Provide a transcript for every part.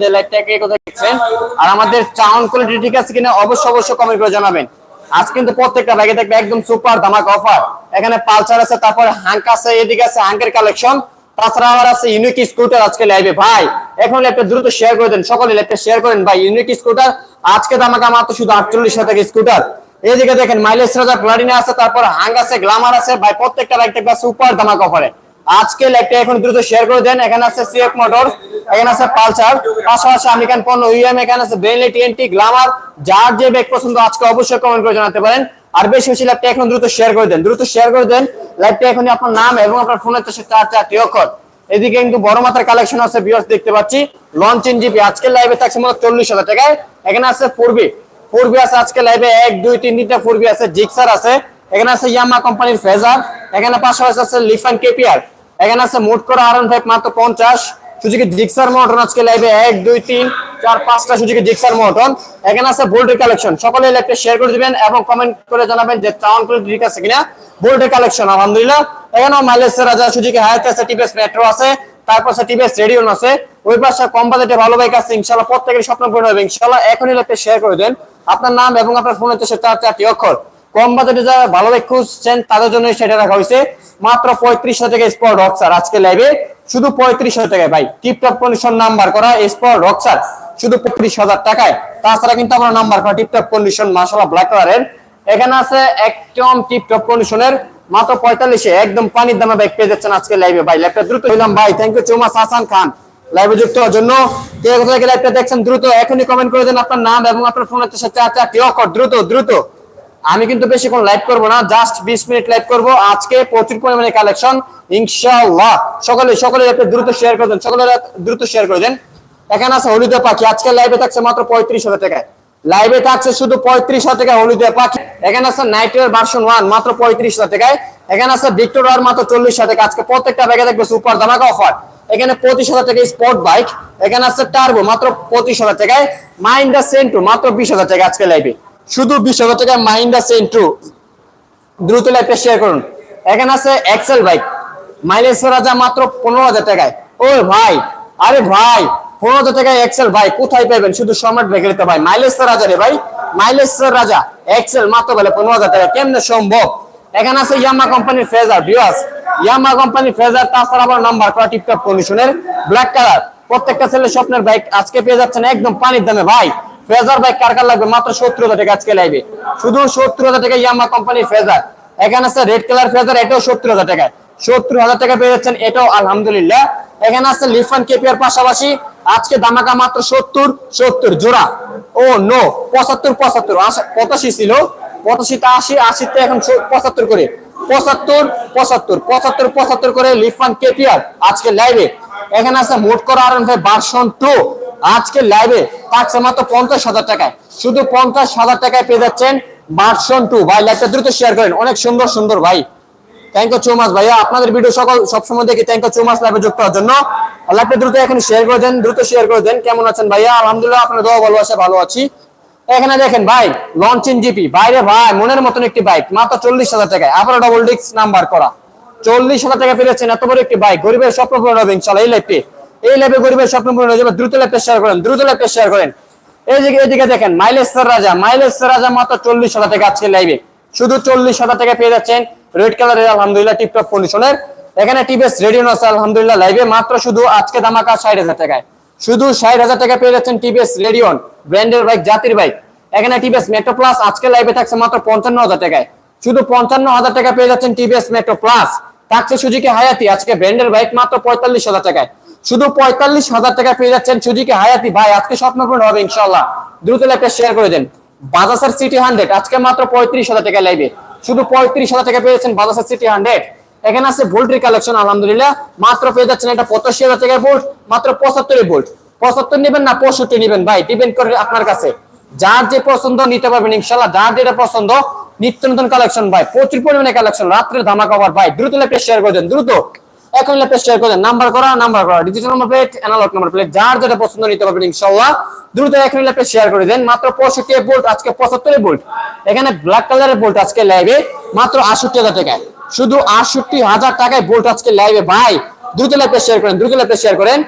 যে লাইটটাকে কোথায় দেখছেন। আর আমাদের সাউন্ড কোয়ালিটি ঠিক আছে কিনা অবশ্যই অবশ্যই কমেন্ট করে জানাবেন। আজ কিন্তু প্রত্যেকটা ব্যাগে একদম সুপার ধামাক অফার এখানে পালসার আছে, তারপরে হাঙ্ক আছে, এদিকে আছে হাঙ্কের কালেকশন তাছাড়া আবার আছে ইউনিক স্কুটার আজকে ভাই, এখন দ্রুত শেয়ার করে দেন। সকলে শেয়ার করেন। ভাই ইউনিক স্কুটার আজকে ধামাকা মাত্র শুধু আটচল্লিশ স্কুটার এইদিকে দেখেন মাইলেজ রাজা প্লাটিনা আছে, তারপর হাঙ্গ আছে গ্লামার আছে। ভাই, প্রত্যেকটা সুপার ধামাক অফারে আজকে লাইভটা এখন দ্রুত শেয়ার করে দেন। এখানে আছে সিএফ মোটর এখানে আছে পালসার পাশাপাশি আমেরিকান পণ্য ইউএম এখানে আছে ব্রেনলি টিএনটি গ্লামার যার যে ব্যাগ পছন্দ আজকে অবশ্যই কমেন্ট করে জানাতে পারেন। আর বেশি বেশি লাইভটা এখন দ্রুত শেয়ার করে দেন, দ্রুত শেয়ার করে দেন। লাইভটা এখনই আপনার নাম এবং আপনার ফোনের চারশো চার চারটি অক্ষর। এদিকে কিন্তু বড় মাত্রার কালেকশন আছে বিয়ার্স দেখতে পাচ্ছি। লঞ্চ ইন জিপি আজকে লাইভে থাকছে মাত্র চল্লিশ হাজার টাকায়। এখানে আছে ফোরবি ফোরবি আছে আজকে লাইভে এক, দুই, তিন, তিনটা ফোরবি আছে জিক্সার আছে। এখানে আছে ইয়ামা কোম্পানির ফেজার এখানে পাশাপাশি আছে লিফান কেপিআর এখানে আছে মোট করে আর ফাইভ মাত্র পঞ্চাশ। সুজুকি জিক্সার মোটন আজকে লাইভে এক, দুই, তিন, চার, পাঁচটা সুজুকি জিক্সার মোটন এখানে আছে বোল্টের কালেকশন সকলে লাইভটা শেয়ার করে দিবেন এবং কমেন্ট করে জানাবেন যে চাউন করে ঠিক আছে কিনা। বোল্টের কালেকশন আলহামদুলিল্লাহ। এখানেও মাইলেজ রাজা সুজুকি হায়াত আছে টিভিএস মেট্রো আছে, তারপর আছে টিভিএস রেডিওন আছে। ওই পাশে কম বাজেটে ভালো বাইক আছে, ইনশাআল্লাহ প্রত্যেকের স্বপ্ন পূরণ হবে। ইনশাআল্লাহ এখনই লাইভটা শেয়ার করে দেন। আপনার নাম এবং আপনার ফোনের চার চারটি অক্ষর। কম বাজেটে যারা ভালো বাইক খুঁজছেন, তাদের জন্য সেটা রাখা হয়েছে। মাত্র পঁয়ত্রিশ হাজার টাকা স্পট রক্সার আজকে লাইভে শুধু পঁয়ত্রিশ হাজার টাকায়, ভাই টিপটপ কন্ডিশন নাম্বার করা স্পট রক্সার শুধু পঁয়ত্রিশ হাজার টাকায়। তাছাড়া কিন্তু আমরা নাম্বার করা টিপটপ কন্ডিশন মাসালা ব্ল্যাক কালারের এখানে আছে একদম টিপটপ কন্ডিশনের মাত্র পঁয়তাল্লিশে, একদম পানির দামে বাইক পেয়ে যাচ্ছেন আজকে লাইভে ভাই। ল্যাপটপ দ্রুত হইলাম ভাই। থ্যাংক ইউ চৌমাস হাসান খান লাইভে যুক্ত হওয়ার জন্য। কে কোথা থেকে লাইভটা দেখছেন, দ্রুত এখনই কমেন্ট করে দেন আপনার নাম এবং আপনার ফোনের চার চারটি অক্ষর দ্রুত দ্রুত। আমি কিন্তু বেশিক্ষণ লাইভ করব না জাস্ট 20 মিনিট লাইভ করব। আজকে প্রচুর পরিমাণে কালেকশন ইনশাআল্লাহ। সকলে সকলে একটু দ্রুত শেয়ার করে দেন, সকলে দ্রুত শেয়ার করে দেন। এখানে আছে হলুদে পাখি, আজকে লাইভে থাকছে মাত্র পঁয়ত্রিশ হাজার টাকায়। লাইভে থাকছে শুধু পঁয়ত্রিশ হাজার টাকা হলুদে পাখি। এখানে আছে নাইটের ভার্সন ওয়ান মাত্র পঁয়ত্রিশ হাজার টাকায়। এখানে আছে ভিক্টোর আর মাত্র চল্লিশ হাজার টাকা আজকে প্রত্যেকটা ব্যাগে দেখবে সুপার ধামাকা অফার এখানে পঁচিশ হাজার টাকা স্পোর্ট বাইক এখানে আছে টার্বো মাত্র পঁচিশ হাজার টাকায়। মাইন্ডা সেন্টু মাত্র বিশ হাজার টাকা আজকে লাইভে শুধু বিশ হাজার টাকা মাইন্ডা সেন্টু দ্রুত লাইভটা শেয়ার করুন। এখানে আছে এক্সেল বাইক মাইলেজ রাজা মাত্র পনেরো হাজার টাকায়। ও ভাই, আরে ভাই, পনেরো হাজার টাকায় এক্সেল ভাই, কোথায় পাবেন শুধু সম্রাট ব্যাগেরিতে ভাই। মাইলেজ রাজা রে ভাই। মাইলেজ রাজা। এক্সেল মাত্র বলে পনেরো হাজার টাকা কেমনে সম্ভব? এখানে আছে ইয়ামা কোম্পানির ফেজার বিয়াস ইয়ামা কোম্পানির ফেজার তাছাড়া আবার নাম্বার করা টিপটপ কন্ডিশনের ব্ল্যাক কালার প্রত্যেকটা ছেলে স্বপ্নের বাইক আজকে পেয়ে যাচ্ছেন একদম পানির দামে। ভাই ফেজার বাইক কার কার লাগবে? মাত্র সত্তর হাজার টাকা আজকে লাইবে শুধু সত্তর হাজার টাকা ইয়ামা কোম্পানির ফেজার এখানে আছে রেড কালার ফেজার এটাও সত্তর হাজার টাকা সত্তর হাজার টাকা পেয়ে যাচ্ছেন, এটাও আলহামদুলিল্লাহ। এখানে আছে লিফান কেপিয়ার পাশাপাশি আজকে দামাকা মাত্র সত্তর সত্তর জোড়া। ও নো পঁচাত্তর পঁচাত্তর। পঁচাশি ছিল। পঁচাশিতে আশি আশিতে এখন পঁচাত্তর করে। পঁচাত্তর পঁচাত্তর পঁচাত্তর পঁচাত্তর করে লিফান কেপিয়ার আজকে লাইভে এখানে আছে মোট করা আর ভার্সন টু আজকে লাইভে থাকছে মাত্র পঞ্চাশ হাজার টাকায়। শুধু পঞ্চাশ হাজার টাকায় পেয়ে যাচ্ছেন ভার্সন টু ভাই লাইভটা দ্রুত শেয়ার করেন। অনেক সুন্দর সুন্দর ভাই। থ্যাংক ইউ চৌমাস ভাইয়া। আপনাদের ভিডিও সকল সবসময় দেখি। থ্যাংক ইউ চৌমাস লাইভে যুক্ত হওয়ার জন্য। লাইভটা দ্রুত এখন শেয়ার করে দেন, দ্রুত শেয়ার করে দেন। কেমন আছেন ভাইয়া? আলহামদুলিল্লাহ, আপনার দোয়া ভালো আছে ভালো আছি। এখানে দেখেন ভাই লঞ্চিন জিপি বাইরে ভাই, মনের মতন একটি বাইক মাত্র চল্লিশ হাজার টাকায়। আবার ডবল ডিস্ক নাম্বার করা। চল্লিশ হাজার টাকা পেয়েছেন এত বড় একটি বাইক গরিবের স্বপ্ন পূরণ হবে ইনশাল্লাহ এই লাইফে এই লাইফে গরিবের স্বপ্ন পূরণ হয়ে যাবে দ্রুত লাইফে শেয়ার করেন, দ্রুত লাইফে শেয়ার করেন। এই দিকে এদিকে দেখেন মাইলেজ রাজা মাইলেজ রাজা মাত্র চল্লিশ হাজার টাকা আজকে লাইভে শুধু চল্লিশ হাজার টাকা পেয়ে যাচ্ছেন রেড কালারের আলহামদুলিল্লাহ টিপটপ কন্ডিশনের এখানে টিভিএস রেডিও আছে, আলহামদুলিল্লাহ লাইভে মাত্র শুধু আজকে দামাকা ষাট হাজার টাকায়। শুধু ষাট হাজার টাকা পেয়ে যাচ্ছেন টিভিএস রেডিয়ন ব্র্যান্ডের বাইক জাতির বাইক এখানে টিভিএস মেট্রো প্লাস আজকে লাইভে থাকছে মাত্র পঞ্চান্ন হাজার টাকায়। শুধু পঞ্চান্ন হাজার টাকা পেয়ে যাচ্ছেন টিভিএস মেট্রো প্লাস থাকছে সুজুকি হায়াতি আজকে ব্র্যান্ডের বাইক মাত্র পঁয়তাল্লিশ হাজার টাকায়। শুধু পঁয়তাল্লিশ হাজার টাকা পেয়ে যাচ্ছেন সুজুকি হায়াতি। ভাই, আজকে স্বপ্নপূর্ণ হবে ইনশাল্লাহ দ্রুত লাইভটা শেয়ার করে দেন। বাজাসের সিটি হান্ড্রেড আজকে মাত্র পঁয়ত্রিশ হাজার টাকা লাইভে শুধু পঁয়ত্রিশ হাজার টাকা পেয়েছেন বাজাসের সিটি হান্ড্রেড এখানে আছে ভোল্টের কালেকশন আলহামদুলিল্লাহ। মাত্র পেয়ে যাচ্ছেন এটা পঁচাশি হাজার টাকায় ভোল্ট মাত্র পঁচাত্তর ভোল্ট পঁচাত্তর নেবেন না, পঁয়ষট্টি নেবেন। ভাই ডিপেন্ড করে আপনার কাছে। যার যে পছন্দ নিতে পারবেন ইনশাল্লাহ যার যেটা পছন্দ, নিত্য নতুন কালেকশন ভাই। প্রচুর পরিমাণে কালেকশন রাত্রে ধামা কভার ভাই। দ্রুত লেপে শেয়ার করে দেন, দ্রুত। এখন লেপে শেয়ার করে দেন নাম্বার করা নাম্বার করা। Digital number plate analog number plate যার যেটা পছন্দ নিতে পারবেন ইনশাল্লাহ দ্রুত এখন শেয়ার করে দেন। মাত্র পঁয়ষট্টি ভোল্ট আজকে পঁচাত্তর ভোল্ট এখানে ব্ল্যাক কালারের ভোল্ট আজকে মাত্র আটষট্টি হাজার টাকায়। শুধু আটষট্টি হাজার টাকায় ভোল্ট আজকে ভাই। দ্রুত লেপে শেয়ার করেন, দ্রুত লেপে শেয়ার করেন।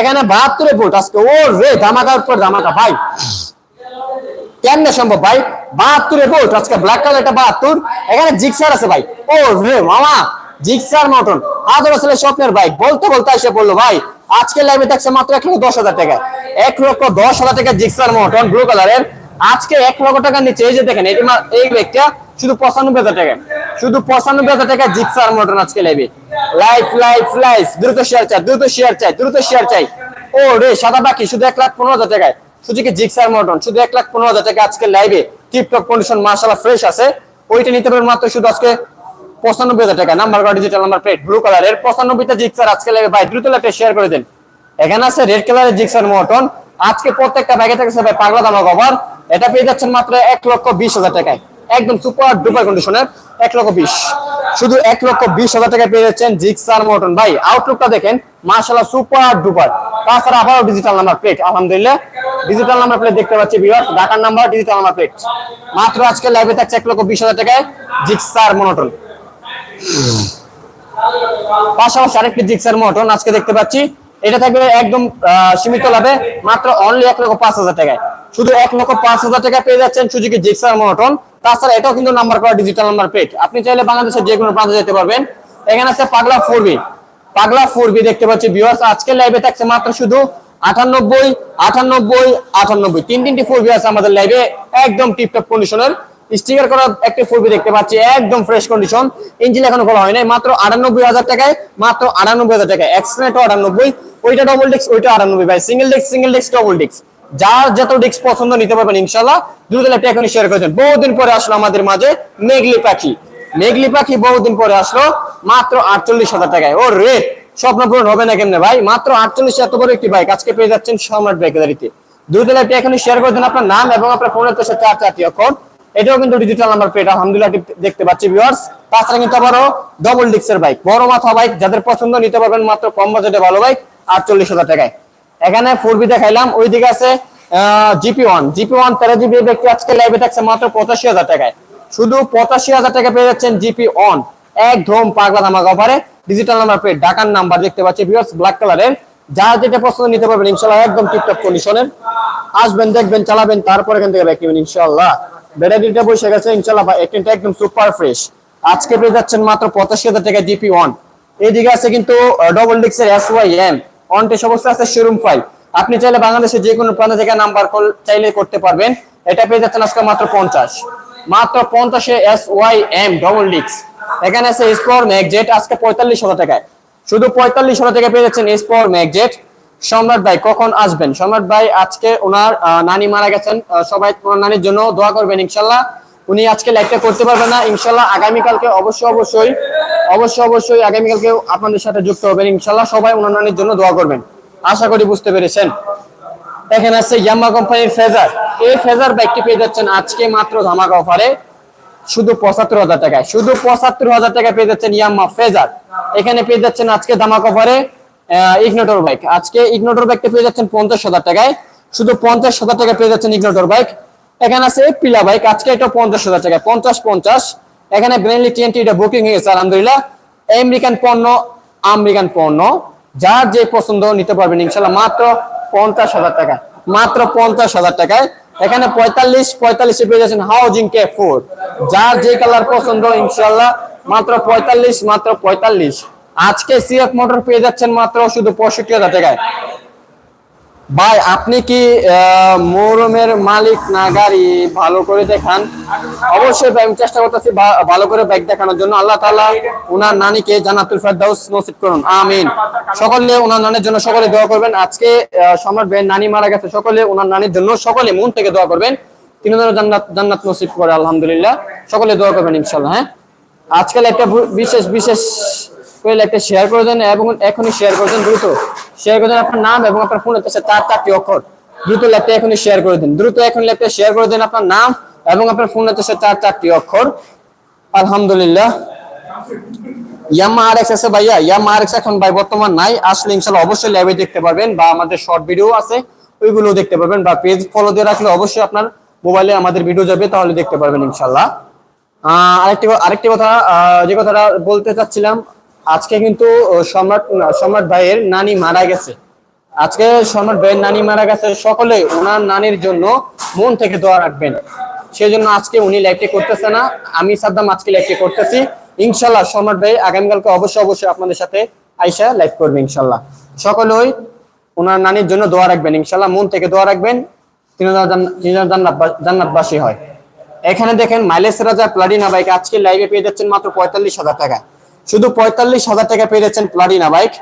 এখানে বাহাত্তরে ভোল্ট আজকে, ও রে, ধামাকার পর ধামাকা, ভাই। কেমনে সম্ভব, ভাই? বাহাত্তরে ভোল্ট আজকে ব্ল্যাক কালার একটা বাহাত্তর। এখানে জিক্সার আছে, ভাই। ও রে, মামা। জিক্সার মটন আদর আসলে স্বপ্নের বাইক বলতে বলতে এসে বলল, ভাই, আজকে লাইভে থাকছে মাত্র এক লক্ষ দশ হাজার টাকা। এক লক্ষ দশ হাজার টাকা জিক্সার মটন ব্লু কালারের আজকে এক লক্ষ টাকার নিচে এই যে দেখেন, এটি এই ব্যাগটা শুধু পঁচানব্বই হাজার টাকা। শুধু পঁচানব্বই হাজার টাকা জিক্সার মটন আজকে লাইভে লাইফ লাইফ লাইফ দ্রুত শেয়ার চাই, দ্রুত শেয়ার চাই, দ্রুত শেয়ার চাই। ও রে, সাদা বাকি, শুধু এক লাখ পনেরো হাজার টাকায়। শুধু কি জিক্সার মটন, শুধু এক লাখ পনেরো হাজার টাকা আজকে লাইভে টিপটপ কন্ডিশন মার্শাল্লাহ ফ্রেশ আছে। ওইটা নিতে পারবেন মাত্র শুধু আজকে পঁচানব্বই হাজার টাকা। নাম্বার করা ডিজিটাল নাম্বার প্লেট ব্লু কালারের পঁচানব্বইটা জিক্সার আজকে লাইভে ভাই, দ্রুত শেয়ার করে এখানে আছে রেড কালারের জিক্সার মটন আজকে প্রত্যেকটা ব্যাগে থাকছে ভাই পাগলা দামা কভার এটা পেয়ে যাচ্ছেন মাত্র এক লক্ষ বিশ হাজার টাকায়। একদম সুপার ডুপার কন্ডিশনের এক লক্ষ বিশ। শুধু এক লক্ষ বিশ হাজার টাকা পেয়ে যাচ্ছেন জিক্সার মটন ভাই আউটলুকটা দেখেন মার্শাল্লাহ সুপার ডুপার তাছাড়া আবারও ডিজিটাল নাম্বার প্লেট আলহামদুলিল্লাহ। ডিজিটাল নাম্বার প্লেট দেখতে পাচ্ছি ভিউয়ার্স ঢাকার নাম্বার ডিজিটাল নাম্বার প্লেট মাত্র আজকে লাইভে থাকছে এক লক্ষ বিশ হাজার টাকায় জিক্সার মনোটন পাশাপাশি আরেকটি জিক্সার মটন আজকে দেখতে পাচ্ছি। এটা থাকবে একদম সীমিত লাভে, মাত্র অনলি এক লক্ষ পাঁচ হাজার টাকায়। শুধু এক লক্ষ পাঁচ হাজার টাকা পেয়ে যাচ্ছেন জিক্সার মটন। তাছাড়া এটাও কিন্তু নাম্বার করা ডিজিটাল নাম্বার আপনি চাইলে বাংলাদেশের যে কোনো প্রান্তে যেতে পারবেন। এখানে আছে পাগলা ফোর পাগলা ফোর দেখতে পাচ্ছি ভিউয়ার্স আজকে লাইভে থাকছে মাত্র শুধু আটানব্বই আটানব্বই আটানব্বই। তিন তিনটি ফোর আছে আমাদের লাইভে একদম টিপটপ কন্ডিশনের স্টিকার করা একটি ফোরবি দেখতে পাচ্ছি, একদম ফ্রেশ কন্ডিশন ইঞ্জিন এখনও খোলা হয় নাই মাত্র আটানব্বই হাজার টাকায়, মাত্র আটানব্বই হাজার টাকায়। এক্সপ্রেটো আটানব্বই, ওইটা ডবল ডিস্ক ওইটা আটানব্বই ভাই। Single disc single disc double disc যার যত ডিস্ক পছন্দ নিতে পারবেন ইনশাল্লাহ দ্রুত ল্যাপটা এখনই শেয়ার করেছেন। বহুদিন পরে আসলো আমাদের মাঝে মেঘলি পাখি। মেঘলি পাখি বহুদিন পরে আসলো, মাত্র আটচল্লিশ হাজার টাকায়। ও রে স্বপ্ন পূরণ হবে না কেমনে ভাই? মাত্র আটচল্লিশ এত বড় একটি বাইক আজকে পেয়ে যাচ্ছেন সম্রাট বাইকারিতে দ্রুত ল্যাপটা এখনই শেয়ার করে দেন আপনার নাম এবং আপনার ফোনের তো চার চারটি অক্ষর এটাও কিন্তু ডিজিটাল নাম্বার প্লেট আলহামদুলিল্লাহ দেখতে পাচ্ছি ভিউয়ার্স তাছাড়া কিন্তু আবারও ডবল ডিক্সের বাইক বড় মাথা বাইক যাদের পছন্দ নিতে পারবেন মাত্র কম বাজেটে ভালো বাইক আটচল্লিশ হাজার টাকায়। এখানে ফোর বি দেখাইলাম, ওইদিকে আছে জিপি ওয়ান জিপি ওয়ান তেরো জিবি ব্যক্তি আজকে লাইভে থাকছে মাত্র পঁচাশি হাজার টাকায়। শুধু পঁচাশি হাজার টাকা পেয়ে যাচ্ছেন জিপি অন একদম পাগলা ধামাকা অফারে ডিজিটাল নাম্বার প্লেট ঢাকার নাম্বার দেখতে পাচ্ছি ভিউয়ার্স ব্ল্যাক কালারের যার যেটা পছন্দ নিতে পারবেন, ইনশাল্লাহ একদম টিপটপ কন্ডিশনের আসবেন, দেখবেন, চালাবেন, তারপরে এখান থেকে ব্যাক নেবেন ইনশাল্লাহ। ব্যাটারিটা বসে গেছে ইনশাল্লাহ একটা একদম সুপার ফ্রেশ আজকে পেয়ে যাচ্ছেন মাত্র পঁচাশি হাজার টাকা জিপি ওয়ান এইদিকে আছে কিন্তু ডবল ডিক্সের এস ওয়াই এম অনটে সমস্ত আছে শোরুম ফাইল আপনি চাইলে বাংলাদেশের যে কোনো প্রান্ত থেকে নাম্বার কল চাইলে করতে পারবেন। এটা পেয়ে যাচ্ছেন আজকে মাত্র পঞ্চাশ। মাত্র পঞ্চাশে এস ওয়াই এম ডবল ডিক্স এখানে আছে স্পোর ম্যাগজেট আজকে পঁয়তাল্লিশ হাজার টাকায়। শুধু পঁয়তাল্লিশ হাজার টাকা পেয়ে যাচ্ছেন স্পোর ম্যাগজেট সম্রাট ভাই, কখন আসবেন? সম্রাট ভাই, আজকে ওনার নানি মারা গেছেন। সবাই ওনার নানির জন্য দোয়া করবেন, ইনশাল্লাহ। উনি আজকে লাইভটা করতে পারবেন না, ইনশাল্লাহ আগামীকালকে অবশ্যই অবশ্যই অবশ্যই অবশ্যই আগামীকালকে আপনাদের সাথে যুক্ত হবেন, ইনশাল্লাহ সবাই ওনার নানির জন্য দোয়া করবেন। আশা করি বুঝতে পেরেছেন। এখানে আছে ইয়াম্মা কোম্পানির ফেজার। এই ফেজার বাইকটি পেয়ে যাচ্ছেন আজকে মাত্র ধামাকা অফারে শুধু পঁচাত্তর হাজার টাকায়, শুধু পঁচাত্তর হাজার টাকায় পেয়ে যাচ্ছেন ইয়াম্মা ফেজার। এখানে পেয়ে যাচ্ছেন আজকে ধামাকা অফারে ইগনোটর বাইক আজকে ইগনোটর বাইকটা পেয়ে যাচ্ছেন পঞ্চাশ হাজার টাকায়। শুধু পঞ্চাশ হাজার টাকা পেয়ে যাচ্ছেন ইগনোটর বাইক এখানে আছে পিলা বাইক আজকে এটা পঞ্চাশ হাজার টাকা পঞ্চাশ পঞ্চাশ। এখানে ব্রেনলি টিএনটি এটা বুকিং হয়ে গেছে, আলহামদুলিল্লাহ। আমেরিকান পণ্য আমেরিকান পণ্য যার যে পছন্দ, নিতে পারবেন ইনশাল্লাহ। মাত্র পঞ্চাশ হাজার টাকা মাত্র পঞ্চাশ হাজার টাকায়। এখানে পঁয়তাল্লিশ, পঁয়তাল্লিশে পেয়ে যাচ্ছেন হাউজিং কে ফোর যার যে কালার পছন্দ, ইনশাল্লাহ। মাত্র পঁয়তাল্লিশ মাত্র পঁয়তাল্লিশ। আজকে সিএফ মোটর পেয়ে যাচ্ছেন মাত্র শুধু পঁয়ষট্টি হাজার টাকায়। ভাই, আপনি কি মৌরমের মালিক না গাড়ি? ভালো করে দেখান। অবশ্যই আমি চেষ্টা করতেছি ভালো করে বাইক দেখানোর জন্য। আল্লাহ তাআলা উনার নানিকে জান্নাতুল ফেরদাউস নসিব করুন। আমিন। সকলে উনার নানির জন্য সকলে দোয়া করবেন। আজকে সম্রাট ভাইয়ের নানি মারা গেছে। সকলে উনার নানির জন্য সকলে মন থেকে দোয়া করবেন। তিনি যেন জান্নাত জান্নাত নসিব করে, আলহামদুলিল্লাহ। সকলে দোয়া করবেন, ইনশাআল্লাহ হ্যাঁ? আজকাল একটা বিশেষ বিশেষ করে একটা শেয়ার করে দেন এবং এখনই শেয়ার করে দেন দ্রুত। শেয়ার করে দেন আপনার নাম এবং আপনার ফোনের কাছে চার চারটি অক্ষর। দ্রুত ল্যাপটপ এখনই শেয়ার করে দিন। দ্রুত এখন ল্যাপটপ শেয়ার করে দেন আপনার নাম এবং আপনার ফোনের কাছে চার চারটি অক্ষর। আলহামদুলিল্লাহ। আর এক্স আছে ভাইয়া। এখন ভাই বর্তমান নাই। আসলে অবশ্যই ল্যাবে দেখতে বা আমাদের শর্ট ভিডিও আছে, ওইগুলো দেখতে বা পেজ ফলো দিয়ে রাখলে অবশ্যই আপনার মোবাইলে আমাদের ভিডিও যাবে, তাহলে দেখতে ইনশাল্লাহ আরেকটি আরেকটি কথা যে কথাটা বলতে চাচ্ছিলাম আজকে কিন্তু সম্রাট সম্রাট ভাইয়ের নানি মারা গেছে। আজকে সম্রাট ভাইয়ের নানি মারা গেছে, সকলে ওনার নানির জন্য মন থেকে দোয়া রাখবেন। সেই জন্য আজকে উনি লাইভটি করতেছে না, আমি সাদ্দাম আজকে লাইভটি করতেছি। ইনশাল্লাহ সম্রাট ভাই আগামীকালকে অবশ্যই অবশ্যই আপনাদের সাথে আইসা লাইভ করবে ইনশাল্লাহ। সকলেই ওনার নানির জন্য দোয়া রাখবেন ইনশাল্লাহ, মন থেকে দোয়া রাখবেন জান্নাতবাসী হয়। এখানে দেখেন মাইলেজ রাজা প্লাটিনা বাইক আজকে লাইভে পেয়ে যাচ্ছেন মাত্র পঁয়তাল্লিশ হাজার টাকা। শুধু পঁয়তাল্লিশ হাজার টাকা পেয়ে যাচ্ছেন প্লাটিনা বাইক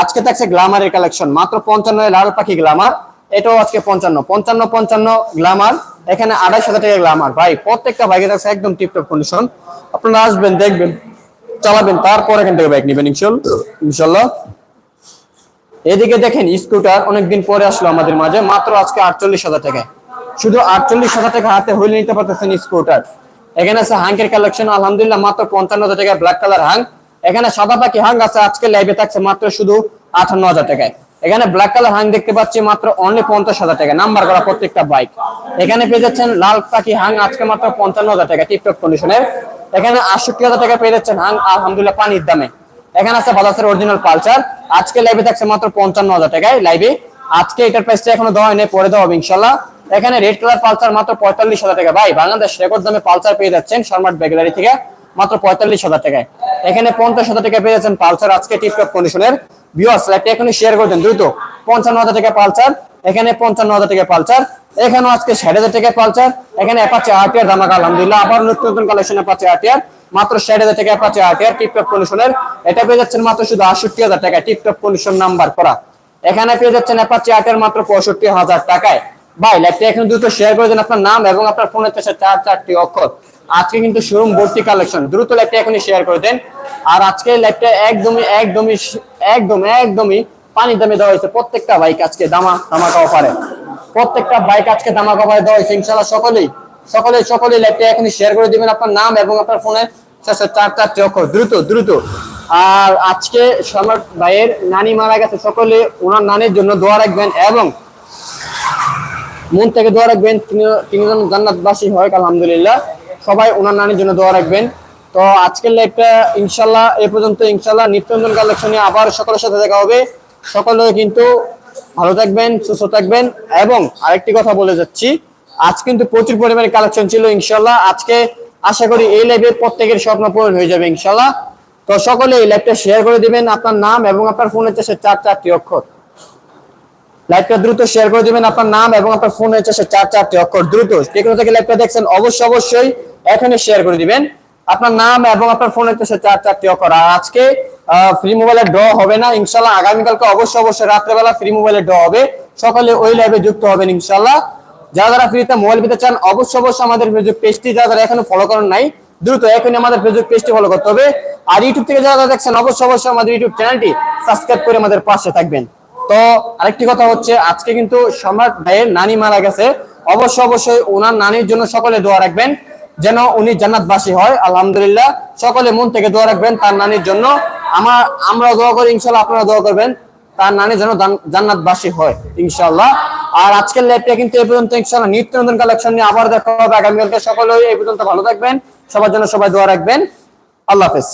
আজকে থাকছে গ্লামারের কালেকশন মাত্র পঞ্চান্ন লাল পাখি গ্লামার এটাও আজকে পঞ্চান্ন। পঞ্চান্ন পঞ্চান্ন গ্লামার এখানে আড়াইশ হাজার টাকা গ্লামার ভাই, প্রত্যেকটা বাইকে থাকছে একদম টিপটপ কন্ডিশন আপনারা আসবেন, দেখবেন, চালাবেন, তারপর এখান থেকে বাইক নেবেন ইনশাল্লাহ। এদিকে দেখেন স্কুটার অনেকদিন পরে আসলো আমাদের মাঝে। মাত্র আজকে আটচল্লিশ হাজার টাকায় শুধু আটচল্লিশ হাজার টাকা হাতে হইলে নিতে পারতেছেন স্কুটার এখানে আছে হাঙ্কের কালেকশন আলহামদুলিল্লাহ, মাত্র পঞ্চান্ন হাজার টাকা ব্ল্যাক কালার হাং এখানে সাদা পাখি হাং আছে, আজকে লাইভে থাকছে মাত্র শুধু আঠান্ন হাজার টাকায়। এখানে ব্ল্যাক কালার হাং দেখতে পাচ্ছি মাত্র অনলি পঞ্চাশ হাজার টাকা নাম্বার করা প্রত্যেকটা বাইক এখানে পেয়ে যাচ্ছেন লাল পাখি হাং আজকে মাত্র পঞ্চান্ন হাজার টাকা টিপটপ কন্ডিশনের এখানে আটষট্টি হাজার টাকা পেয়ে যাচ্ছেন হাং আলহামদুলিল্লাহ পানির দামে। এখানে আছে বাজাজের অরিজিনাল পালসার আজকে লাইভে থাকছে মাত্র পঞ্চান্ন হাজার টাকায় লাইভে আজকে এটার প্রাইসটা এখনও দেওয়া হয়নি, পরে দেওয়া হবে ইনশাল্লাহ এখানে রেড কালার পালসার মাত্র পঁয়তাল্লিশ হাজার টাকা ভাই, বাংলাদেশ রেকর্ড দামে পালসার পেয়ে যাচ্ছেন শর্মাট বেগলারি থেকে। মাত্র পঁয়তাল্লিশ হাজার টাকায়। এখানে পঞ্চাশ হাজার টাকা পেয়ে যাচ্ছেন পালসার। আজকে টিপটপ কন্ডিশনের ভিউয়ার্স লাইভটা এখনই শেয়ার করে দেন দ্রুত। পঞ্চান্ন হাজার টাকা পালসার, এখানে পঞ্চান্ন হাজার টাকা পালসার, এখানেও আজকে ষাট হাজার টাকা পালসার, এখানে অ্যাপাচে আরটিআর ধামাকা, আলহামদুলিল্লাহ, আবার নতুন নতুন কালেকশন অ্যাপাচে আরটিআর মাত্র ষাট হাজার টাকা অ্যাপাচে আরটিআর টিপটপ কন্ডিশনের এটা পেয়ে যাচ্ছেন মাত্র শুধু আটষট্টি হাজার টাকা টিপটপ কন্ডিশন নাম্বার করা। এখানে পেয়ে যাচ্ছেন অ্যাপাচে আরটিআর মাত্র পঁয়ষট্টি হাজার টাকায়। ভাই লাইভটা এখন দ্রুত শেয়ার করে দেন আপনার নাম এবং আপনার ফোনের চাষে চার চারটি অক্ষর। আজকে কিন্তু শোরুম ভর্তি কালেকশন দ্রুত লাইভটা এখনই শেয়ার করে দেন। আর আজকে লাইভটা একদমই একদমই, একদম, একদমই পানি দামে দেওয়া হয়েছে প্রত্যেকটা বাইক আজকে দামা দামা ধামাকা অফারে প্রত্যেকটা বাইক আজকে ধামাকা অফারে দেওয়া হয়েছে ইনশাল্লাহ সকলেই সকলেই সকলেই লাইভটা এখনই শেয়ার করে দিবেন আপনার নাম এবং আপনার ফোনের শেষে চার চারটি অক্ষর। দ্রুত দ্রুত। আর আজকে সম্রাট ভাইয়ের নানি মারা গেছে, সকলে ওনার নানির জন্য দোয়া রাখবেন এবং মন থেকে দোয়া রাখবেন। তিনি জান্নাতবাসী হয়, আলহামদুলিল্লাহ। সবাই ওনার নানির জন্য দোয়া রাখবেন। তো আজকের লাইভটা ইনশাল্লাহ এ পর্যন্ত ইনশাল্লাহ নিত্যনন্দন কালেকশনে আবার সকলের সাথে দেখা হবে। সকলে কিন্তু ভালো থাকবেন, সুস্থ থাকবেন এবং আরেকটি কথা বলে যাচ্ছি, আজ কিন্তু প্রচুর পরিমাণে কালেকশন ছিল ইনশাল্লাহ আজকে আশা করি এই লাইভে প্রত্যেকের স্বপ্ন পূরণ হয়ে যাবে ইনশাল্লাহ তো সকলে এই লাইভটা শেয়ার করে দিবেন আপনার নাম এবং আপনার ফোনের চেষ্টা চার চারটি অক্ষর। লাইভটা দ্রুত শেয়ার করে দিবেন আপনার নাম এবং আপনার ফোনের চাষে চার চারটি অক্ষর দ্রুত। যে কোনো থেকে লাইভটা দেখছেন, অবশ্যই অবশ্যই এখানে শেয়ার করে দিবেন। আপনার নাম এবং আপনার ফোনের চাষে চার চারটি অক্ষর। আর আজকে ফ্রি মোবাইলের ড্র হবে না ইনশাল্লাহ আগামীকালকে অবশ্যই অবশ্যই রাত্রেবেলা ফ্রি মোবাইলের ড্র হবে। সকালে ওই লাইভে যুক্ত হবেন ইনশাল্লাহ যারা যারা ফ্রিতে মোবাইল পেতে চান, অবশ্যই অবশ্যই আমাদের ফেসবুক পেজটি যারা যারা এখনও ফলো করেন নাই, দ্রুত এখনই আমাদের ফেসবুক পেজটি ফলো করতে হবে। আর ইউটিউব থেকে যারা দেখছেন, অবশ্যই অবশ্যই আমাদের ইউটিউব চ্যানেলটি সাবস্ক্রাইব করে আমাদের পাশে থাকবেন। তো আরেকটি কথা হচ্ছে, আজকে কিন্তু সম্রাট ভাইয়ের নানি মারা গেছে। অবশ্যই অবশ্যই ওনার নানির জন্য সকলে দোয়া রাখবেন, যেন উনি জান্নাতবাসী হয়। আলহামদুলিল্লাহ, সকলে মন থেকে দোয়া রাখবেন তার নানির জন্য। আমার, আমরা দোয়া করি ইনশাল্লাহ আপনারা দোয়া করবেন, তার নানি যেন জান্নাতবাসী হয় ইনশাল্লাহ আর আজকের লাইভটা কিন্তু এই পর্যন্ত ইনশাল্লাহ নিত্য নতুন কালেকশন নিয়ে আবার দেখা হবে। আগামীকালকে সকলে এই পর্যন্ত ভালো থাকবেন, সবার জন্য সবাই দোয়া রাখবেন। আল্লাহ হাফেজ।